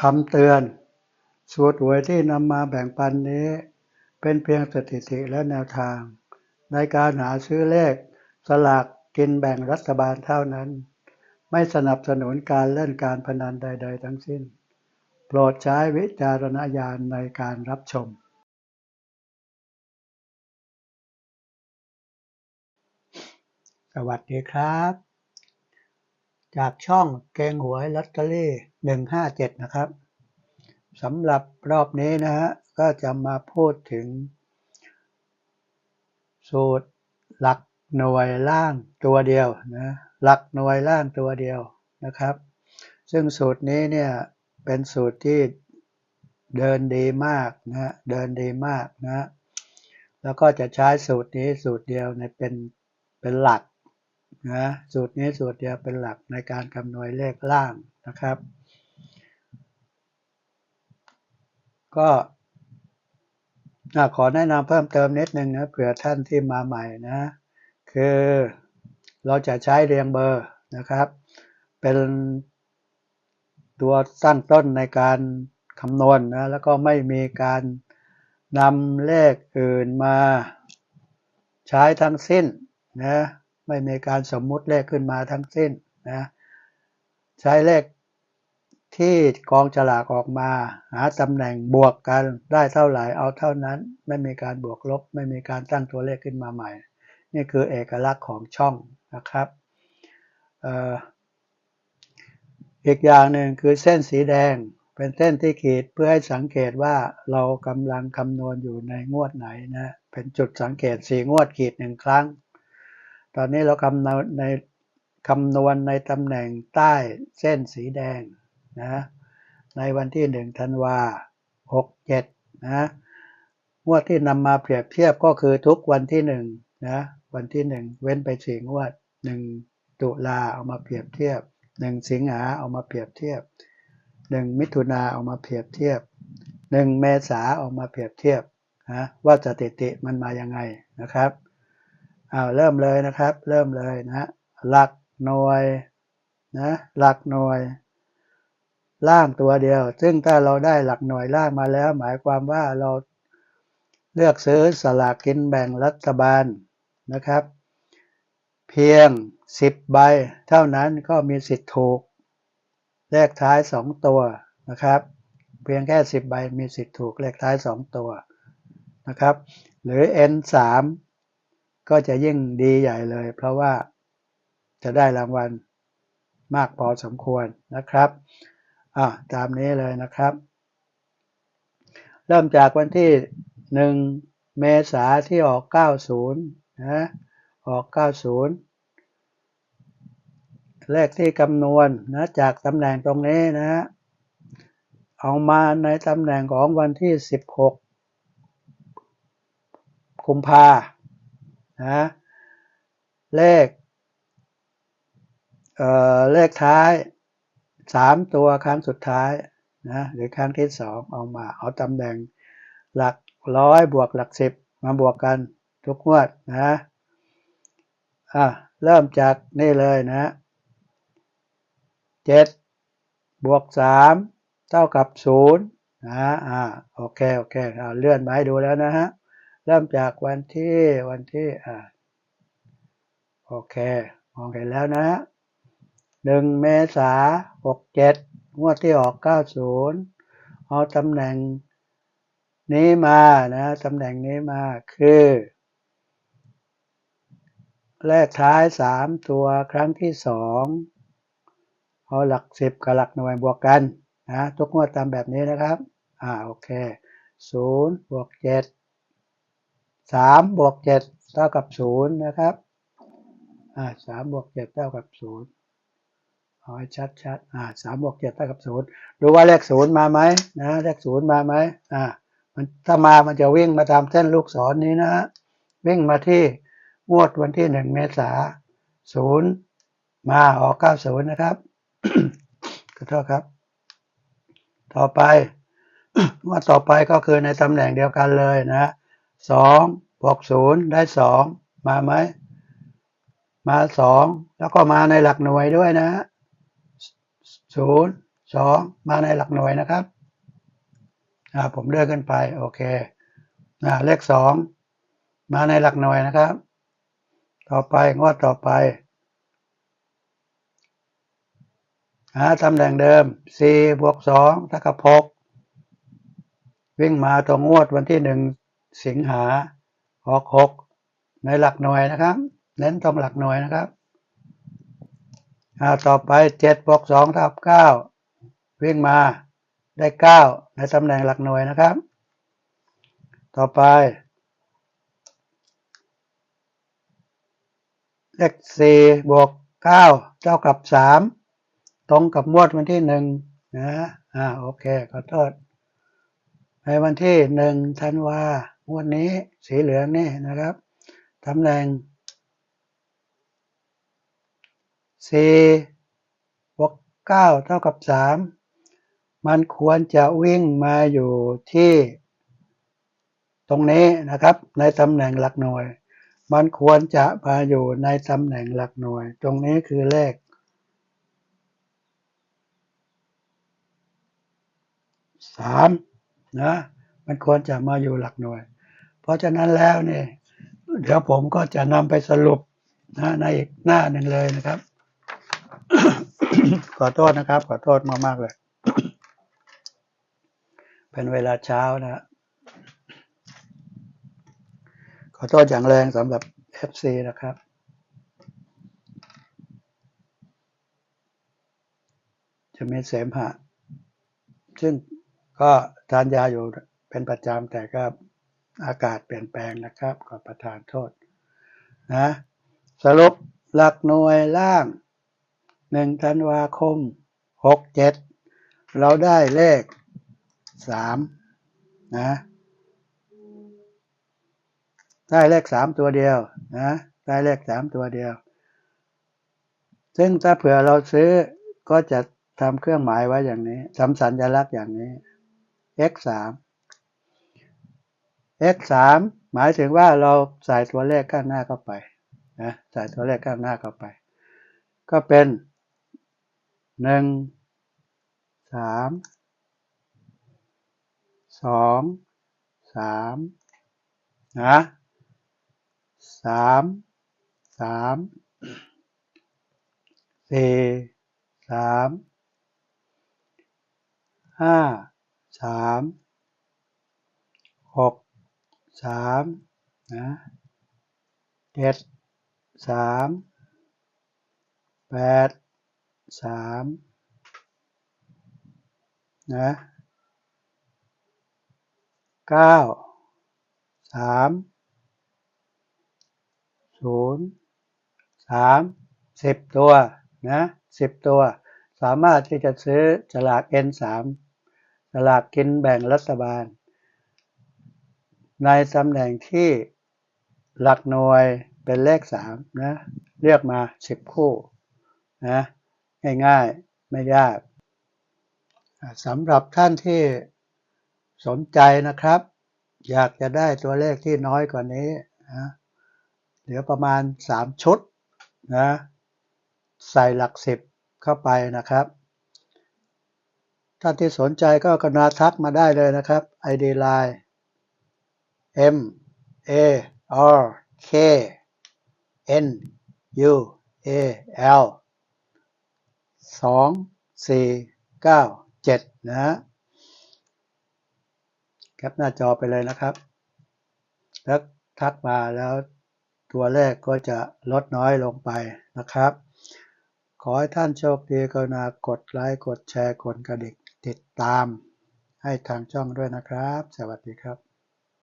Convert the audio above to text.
คำเตือน สูตรหวยที่นำมาแบ่งปันนี้ เป็นเพียงสถิติและแนวทาง ในการหาซื้อเลข สลากกินแบ่งรัฐบาลเท่านั้น ไม่สนับสนุนการเล่นการพนันใด ๆ ทั้งสิ้น โปรดใช้วิจารณญาณในการรับชม สวัสดีครับ จากช่องเกงหวยลอตเตอรี่หนึ่งห้าเจ็ดนะครับสำหรับรอบนี้นะฮะก็จะมาพูดถึง สูตรหลักหน่วยล่างตัวเดียวนะหลักหน่วยล่างตัวเดียวนะครับ ซึ่งสูตรนี้เนี่ยเป็นสูตรที่เดินดีมากนะฮะเดินดีมากนะแล้วก็จะใช้สูตรนี้สูตรเดียวในเป็นเป็นหลัก นะสูตรนี้สูตรเดียวเป็นหลักในการคำนวณเลขล่างนะครับ ก็ขอแนะนำเพิ่มเติมนิดนึงนะเผื่อท่านที่มาใหม่นะ คือเราจะใช้เรียงเบอร์นะครับ เป็นตัวตั้งต้นในการคำนวณนนะแล้วก็ไม่มีการนำเลขอื่นมาใช้ทั้งสิ้นนะ ไม่มีการสมมุติเลขขึ้นมาทั้งสิ้นนะใช้เลขที่กองฉลากออกมา หาตำแหน่งบวกกันได้เท่าไหร่เอาเท่านั้น ไม่มีการบวกลบ ไม่มีการตั้งตัวเลขขึ้นมาใหม่ นี่คือเอกลักษณ์ของช่องนะครับอีกอย่างหนึ่งคือเส้นสีแดงเป็นเส้นที่ขีดเพื่อให้สังเกตว่าเรากำลังคำนวณอยู่ในงวดไหนนะเป็นจุดสังเกตสีงวดขีดหนึ่งครั้ง ตอนนี้เราคำนวณในคำนวณในตำแหน่งใต้เส้นสีแดงนะในวันที่หนึ่งธันวาหกเจ็ดนะงวดที่นำมาเปรียบเทียบก็คือทุกวันที่หนึ่งนะวันที่หนึ่งเว้นไปสี่งวดหนึ่งตุลาเอามาเปรียบเทียบหนึ่งสิงหาเอามาเปรียบเทียบหนึ่งมิถุนาเอามาเปรียบเทียบหนึ่งเมษาเอามาเปรียบเทียบนะว่าสถิติมันมายังไงนะครับ อาเริ่มเลยนะครับ เริ่มเลยนะหลักหน่วยนะหลักหน่วย ล่างตัวเดียว ซึ่งถ้าเราได้หลักหน่วยล่างมาแล้ว หมายความว่าเราเลือกซื้อสลากกินแบ่งรัฐบาลนะครับ เพียง 10 ใบ เท่านั้นก็มีสิทธิ์ถูก เลขท้าย 2 ตัวนะครับ เพียงแค่ 10 ใบมีสิทธิ์ถูกเลขท้าย 2 ตัวนะครับ หรือ N3 ก็จะยิ่งดีใหญ่เลย เพราะว่าจะได้รางวัลมากพอสมควรนะครับอ่าตามนี้เลยนะครับ เริ่มจากวันที่ 1 เมษาที่ออก 90 นะ ออก 90 เลขที่คำนวณนะจากตำแหน่งตรงนี้นะเอามาในตำแหน่งของวันที่ 16 กุมภา นะเลขเอ่อเลขท้ายสามตัวครั้งสุดท้ายนะหรือครั้งที่สองเอามาเอาตำแหน่งหลักร้อยบวกหลักสิบมาบวกกันทุกงวดนะอะเริ่มจากนี่เลยนะเจ็ดบวกสามเท่ากับศูนย์นะอ่าโอเค โอเคเอาเลื่อนมาให้ดูแล้วนะฮะ เริ่มจากวันที่วันที่อ่าโอเคมองเห็นแล้วนะหนึ่งเมษาหกเจ็ดงวดที่ออกเก้าศูนย์เอาตำแหน่งนี้มานะตำแหน่งนี้มาคือ เลขท้ายสามตัวครั้งที่สองเอาหลักสิบกับหลักหน่วยบวกกันนะทุกงวดตามแบบนี้นะครับ อ่าโอเคศูนย์บวกเจ็ด สามบวกเจ็ดเท่ากับศูนย์นะครับอ่าสามบวกเจ็ดเท่ากับศูนย์เอาให้ชัดชัดอ่าสามบวกเจ็ดเท่ากับศูนย์ดูว่าเลขศูนย์มาไหมนะเลขศูนย์มาไหมอ่ามันถ้ามามันจะวิ่งมาตามเส้นลูกศรนนี้นะฮะวิ่งมาที่งวดวันที่หนึ่งเมษาศูนย์มาออกเก้าศูนย์นะครับขอโทษครับ ต่อไปงวดต่อไปก็คือในตำแหน่งเดียวกันเลยนะ สองบวกศูนย์ได้สองมาไหมมาสองแล้วก็มาในหลักหน่วยด้วยนะศูนย์สองมาในหลักหน่วยนะครับอ่าผมเลื่อนขึ้นไปโอเคอ่าเลขสองมาในหลักหน่วยนะครับ ต่อไปงวดต่อไปหาตำแหน่งเดิมสี่บวกสองเท่ากับหกวิ่งมาตรงงวดวันที่หนึ่ง สิงหาหกหกในหลักหน่วยนะครับ เน้นตรงหลักหน่วยนะครับอ่าต่อไปเจ็ดบวกสองเท่ากับเก้าวิ่งมาได้เก้าในตำแหน่งหลักหน่วยนะครับ ต่อไป เลขสี่บวกเก้าเท่ากับสามตรงกับงวดวันที่หนึ่งนะอ่าโอเคขอโทษในวันที่หนึ่งธันวา วดนี้สีเหลืองนี่นะครับตำแหน่งสี่บวกเก้าเท่ากับสามมันควรจะวิ่งมาอยู่ที่ ตรงนี้นะครับ ในตำแหน่งหลักหน่วย มันควรจะมาอยู่ในตำแหน่งหลักหน่วย ตรงนี้คือเลขสามนะมันควรจะมาอยู่หลักหน่วย เพราะฉะนั้นแล้วเนี่ยเดี๋ยวผมก็จะนำไปสรุปนะในอีกหน้าหนึ่งเลยนะครับ ขอโทษนะครับ ขอโทษมากๆเลย เป็นเวลาเช้านะขอโทษอย่างแรงสำหรับ FC นะครับจะมีเสมหะ ซึ่งก็ทานยาอยู่เป็นประจำแต่ก็ อากาศเปลี่ยนแปลงนะครับขอประทานโทษนะสรุปหลักหน่วยล่างหนึ่งธันวาคมหกเจ็ดเราได้เลขสามนะได้เลขสามตัวเดียวนะได้เลขสามตัวเดียว ซึ่งถ้าเผื่อเราซื้อก็จะทำเครื่องหมายไว้อย่างนี้ทำสัญลักษณ์อย่างนี้ x สาม x สามหมายถึงว่าเราใส่ตัวเลขข้างหน้าเข้าไปนะใส่ตัวเลขข้างหน้าเข้าไป ก็เป็นหนึ่งสามสองสามนะสามสาม c สามห้าสามหก สามนะเจ็ดสามแปดสามนะเก้าสามศูนย์สามสิบตัวนะสิบตัว สามารถที่จะซื้อฉลาก N3 ฉลากกินแบ่งรัฐบาล ในตำแหน่งที่หลักหน่วยเป็นเลขสามนะเลือกมาสิบคู่นะง่ายๆไม่ยากสำหรับท่านที่สนใจนะครับ อยากจะได้ตัวเลขที่น้อยกว่านี้นะเหลือประมาณ 3 ชุดนะใส่หลักสิบเข้าไปนะครับท่านที่สนใจก็กรุณาทักมาได้เลยนะครับ ID Line M A R K N U A L สองสี่เก้าเจ็ดนะฮะแคปหน้าจอไปเลยนะครับ แล้วทักมาแล้วตัวเลขก็จะลดน้อยลงไปนะครับ ขอให้ท่านโชคดีกรุณากดไลค์กดแชร์กดกระดิ่งติดตามให้ทางช่องด้วยนะครับ สวัสดีครับ